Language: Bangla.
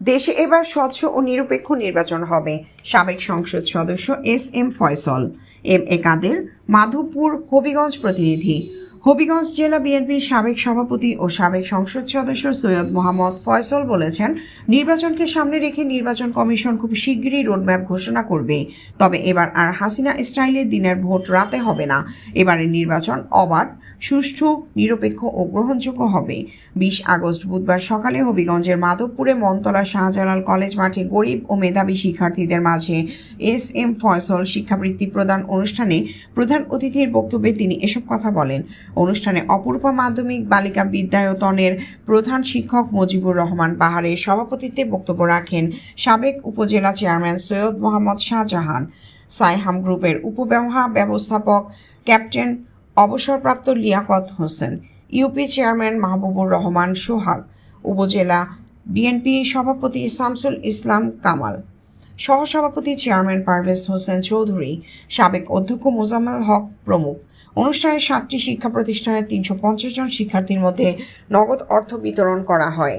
দেশে এবার স্বচ্ছ ও নিরপেক্ষ নির্বাচন হবে। সাবেক সংসদ সদস্য S M Faisal, M A Kader, Madhabpur, Habiganj প্রতিনিধি হবিগঞ্জ জেলা বিএনপির সাবেক সভাপতি ও সাবেক সংসদ সদস্য সৈয়দ মোহাম্মদ ফয়সল বলেছেন, নির্বাচনকে সামনে রেখে নির্বাচন কমিশন খুব শিগগিরই রোডম্যাপ ঘোষণা করবে। তবে এবার আর হাসিনা স্টাইলে দিনের ভোট রাতে হবে না। এবারের নির্বাচন অবাধ, সুষ্ঠু, নিরপেক্ষ ও গ্রহণযোগ্য হবে। বিশ আগস্ট বুধবার সকালে হবিগঞ্জের মাধবপুরে মনতলা শাহজালাল কলেজ মাঠে গরিব ও মেধাবী শিক্ষার্থীদের মাঝে এস এম ফয়সল শিক্ষাবৃত্তি প্রদান অনুষ্ঠানে প্রধান অতিথির বক্তব্যে তিনি এসব কথা বলেন। অনুষ্ঠানে অপূর্বা মাধ্যমিক বালিকা বিদ্যায়তনের প্রধান শিক্ষক মুজিবুর রহমান বাহারের সভাপতিত্বে বক্তব্য রাখেন সাবেক উপজেলা চেয়ারম্যান সৈয়দ মোহাম্মদ শাহজাহান। সাইহাম গ্রুপের উপব্যবহা ব্যবস্থাপক ক্যাপ্টেন অবসরপ্রাপ্ত লিয়াকত হোসেন, ইউপি চেয়ারম্যান মাহবুবুর রহমান সোহাগ, উপজেলা বিএনপি সভাপতি শামসুল ইসলাম কামাল, সহসভাপতি চেয়ারম্যান পারভেজ হোসেন চৌধুরী, সাবেক অধ্যক্ষ মোজাম্মেল হক প্রমুখ। অনুষ্ঠানে সাতটি শিক্ষা প্রতিষ্ঠানের তিনশো পঞ্চাশ জন শিক্ষার্থীর মধ্যে নগদ অর্থ বিতরণ করা হয়।